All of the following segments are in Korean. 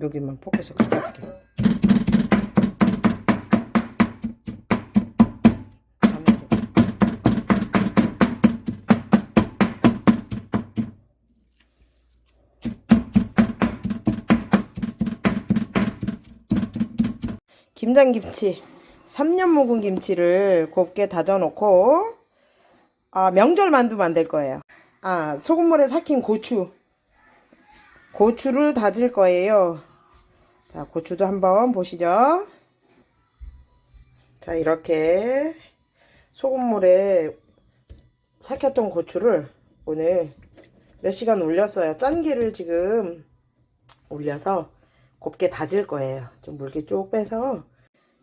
여기만 포커스 가져올게. 김장김치 3년 묵은 김치를 곱게 다져놓고 아, 명절 만두 만들 거예요. 아, 소금물에 삭힌 고추. 고추를 다질 거예요. 자, 고추도 한번 보시죠. 자, 이렇게 소금물에 삭혔던 고추를 오늘 몇 시간 올렸어요. 짠기를 지금 올려서 곱게 다질 거예요. 좀 물기 쭉 빼서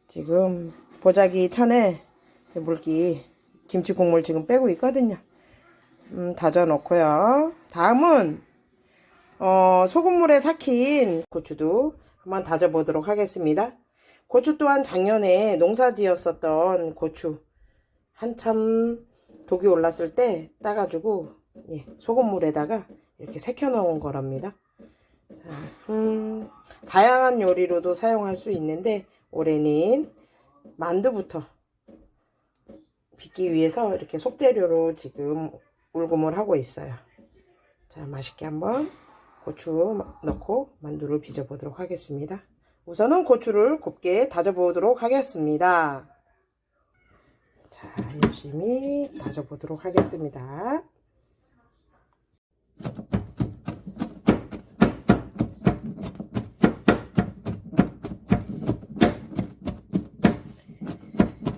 지금 보자기 천에 물기 김치 국물 지금 빼고 있거든요. 음, 다져 놓고요. 다음은 어, 소금물에 삭힌 고추도 한번 다져 보도록 하겠습니다. 고추 또한 작년에 농사 지었었던 고추 한참 독이 올랐을 때 따가지고 예, 소금물에다가 이렇게 새겨 놓은 거랍니다. 자, 음, 다양한 요리로도 사용할 수 있는데 올해는 만두부터 빚기 위해서 이렇게 속재료로 지금 울금을 하고 있어요. 자, 맛있게 한번 고추 넣고 만두를 빚어 보도록 하겠습니다. 우선은 고추를 곱게 다져 보도록 하겠습니다. 자, 열심히 다져 보도록 하겠습니다.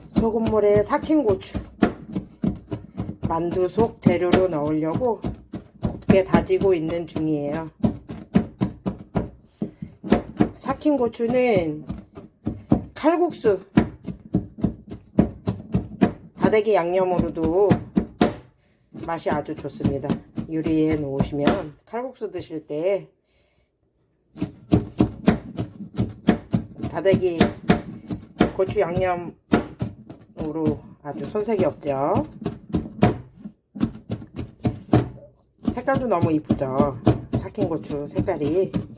소금물에 삭힌 고추 만두 속 재료로 넣으려고 곱게 다지고 있는 중이에요. 삭힌 고추는 칼국수 다대기 양념으로도 맛이 아주 좋습니다. 요리해 놓으시면 칼국수 드실 때 다대기 고추 양념 으로 아주 손색이 없죠. 색깔도 너무 이쁘죠. 삭힌 고추 색깔이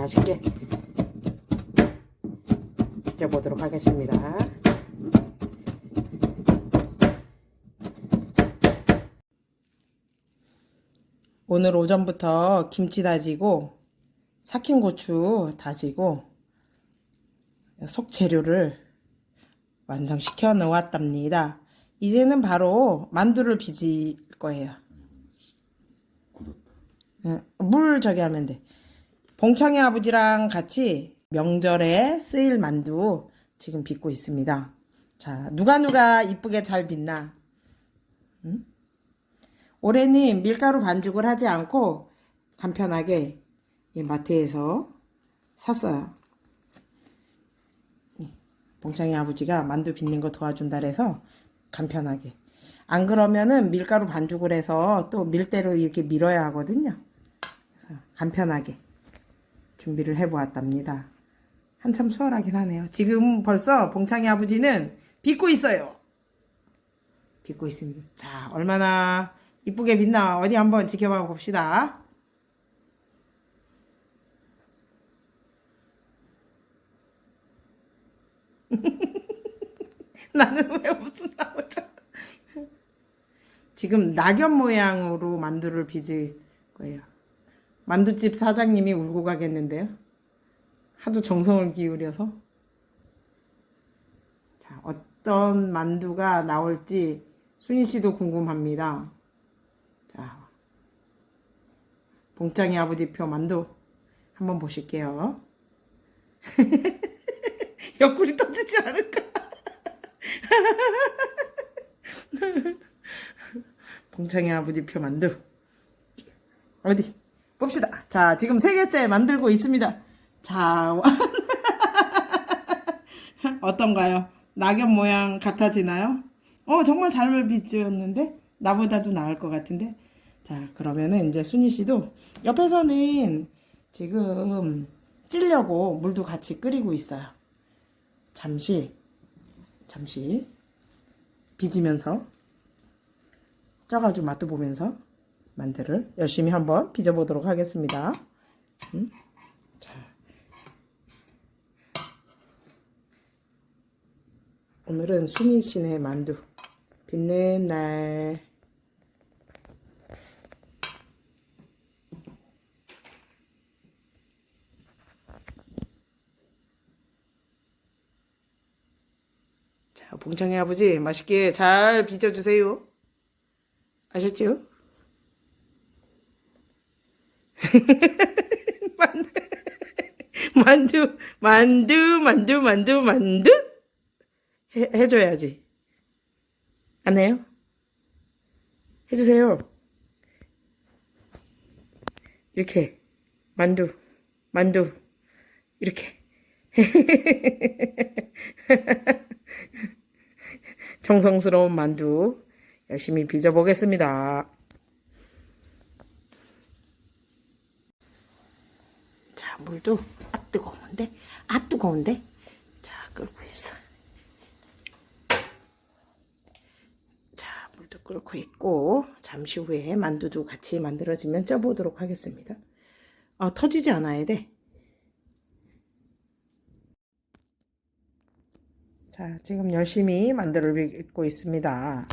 맛있게 빚어보도록 하겠습니다. 오늘 오전부터 김치 다지고 삭힌 고추 다지고 속재료를 완성시켜 놓았답니다. 이제는 바로 만두를 빚을 거예요. 응, 물 저기 하면 돼. 봉창이 아버지랑 같이 명절에 쓰일 만두 지금 빚고 있습니다. 자, 누가 누가 이쁘게 잘 빚나? 응? 올해는 밀가루 반죽을 하지 않고 간편하게 이 마트에서 샀어요. 봉창이 아버지가 만두 빚는 거 도와준다 그래서 간편하게. 안 그러면은 밀가루 반죽을 해서 또 밀대로 이렇게 밀어야 하거든요. 그래서 간편하게 준비를 해보았답니다. 한참 수월하긴 하네요. 지금 벌써 봉창이 아버지는 빚고 있어요. 빚고 있습니다. 자, 얼마나 이쁘게 빚나 어디 한번 지켜봐 봅시다. 나는 왜 웃음 나오죠? 지금 낙엽 모양으로 만두를 빚을 거예요. 만두집 사장님이 울고 가겠는데요. 하도 정성을 기울여서. 자, 어떤 만두가 나올지 순희 씨도 궁금합니다. 자, 봉짱이 아버지 표 만두 한번 보실게요. 옆구리 터지지 않을까? 봉창이 아버지 표 만두 어디 봅시다. 자 지금 세 개째 만들고 있습니다. 자 어떤가요? 낙엽 모양 같아지나요? 어 정말 잘 빚었는데? 나보다도 나을 것 같은데? 자 그러면은 이제 순희 씨도 옆에서는 지금 찌려고 물도 같이 끓이고 있어요. 잠시 잠시. 빚으면서 쪄가지고 맛도 보면서 만두를 열심히 한번 빚어보도록 하겠습니다. 음? 자. 오늘은 순이 씨네 만두 빚는 날. 자, 봉창이 아버지 맛있게 잘 빚어주세요. 아셨죠? 만두, 만두, 만두, 만두, 만두? 해, 해줘야지. 안 해요? 해주세요. 이렇게. 만두, 만두. 이렇게. 정성스러운 만두 열심히 빚어보겠습니다. 물도 아 뜨거운데, 아 뜨거운데. 자, 끓고 있어. 자, 물도 끓고 있고 잠시 후에 만두도 같이 만들어지면 쪄보도록 하겠습니다. 아, 터지지 않아야 돼. 자, 지금 열심히 만들고 있습니다.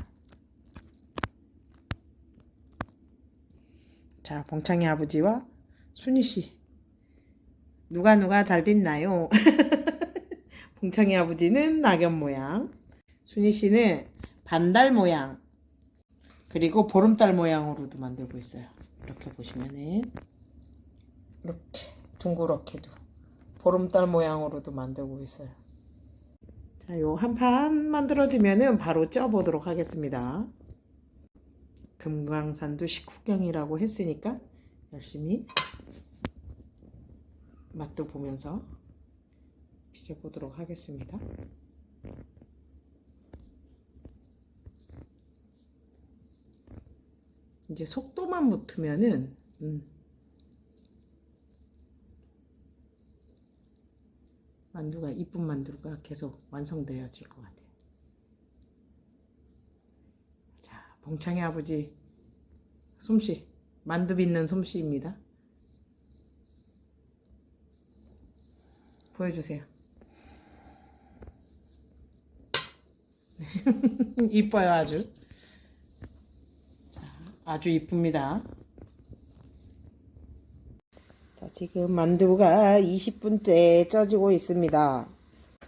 자, 봉창이 아버지와 순이 씨. 누가 누가 잘 빚나요? 봉창이 아버지는 낙엽 모양, 순이 씨는 반달 모양, 그리고 보름달 모양으로도 만들고 있어요. 이렇게 보시면은 이렇게 둥그렇게도 보름달 모양으로도 만들고 있어요. 자, 요 한 판 만들어지면은 바로 쪄보도록 하겠습니다. 금강산도 식후경이라고 했으니까 열심히 맛도 보면서 빚어보도록 하겠습니다. 이제 속도만 붙으면은 음, 만두가 이쁜 만두가 계속 완성되어질 것 같아요. 자, 봉창이 아버지 솜씨 만두 빚는 솜씨입니다. 보여주세요. 이뻐요 아주. 자, 아주 이쁩니다. 자, 지금 만두가 20분째 쪄지고 있습니다.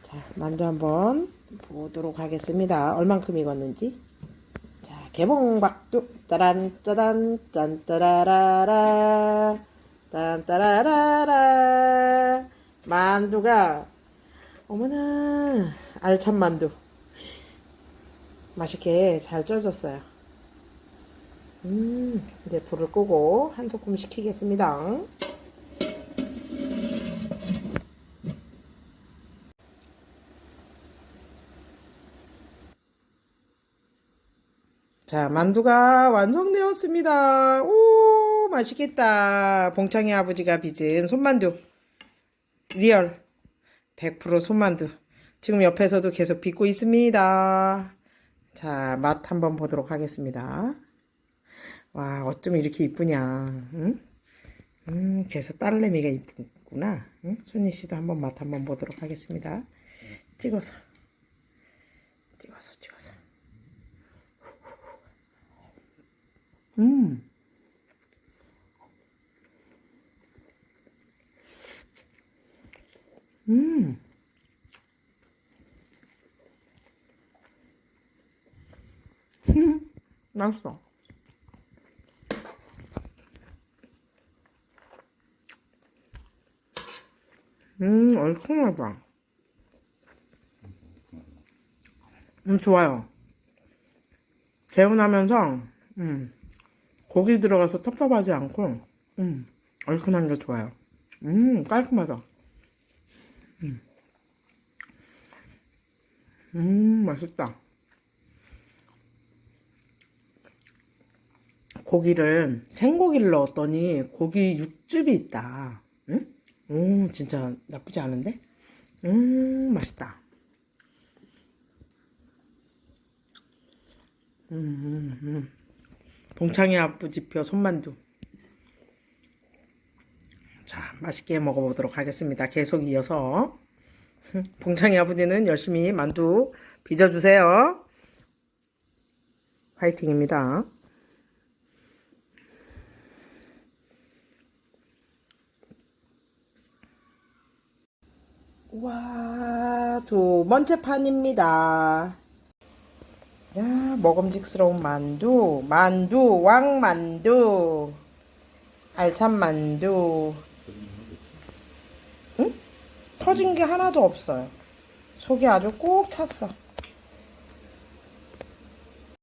자, 만두 한번 보도록 하겠습니다. 얼만큼 익었는지. 자, 개봉박두 따란 짜단 짠 따라라라 짠따라라라 만두가 어머나 알찬 만두 맛있게 잘 쪄졌어요. 음, 이제 불을 끄고 한 소끔 식히겠습니다. 자, 만두가 완성되었습니다. 오, 맛있겠다. 봉창이 아버지가 빚은 손만두. 리얼. 100% 손만두. 지금 옆에서도 계속 빚고 있습니다. 자, 맛 한번 보도록 하겠습니다. 와, 어쩜 이렇게 이쁘냐. 응? 음, 그래서 딸내미가 이쁘구나. 응? 순이 씨도 한번 맛 한번 보도록 하겠습니다. 찍어서. 찍어서, 찍어서. 음. 음. 맛있어. 음, 얼큰하다. 음, 좋아요. 개운하면서, 음, 고기 들어가서 텁텁하지 않고, 음, 얼큰한 게 좋아요. 음, 깔끔하다. 음 맛있다. 고기를, 생고기를 넣었더니 고기 육즙이 있다. 응? 오, 진짜 나쁘지 않은데? 음, 맛있다. 음, 음, 음. 봉창이 아버지표 손만두. 자, 맛있게 먹어보도록 하겠습니다. 계속 이어서. 봉창이 아버지는 열심히 만두 빚어주세요. 화이팅입니다. 와, 두 번째 판입니다. 야, 먹음직스러운 만두, 만두, 왕만두, 알찬 만두. 응? 터진 게 하나도 없어요. 속이 아주 꼭 찼어.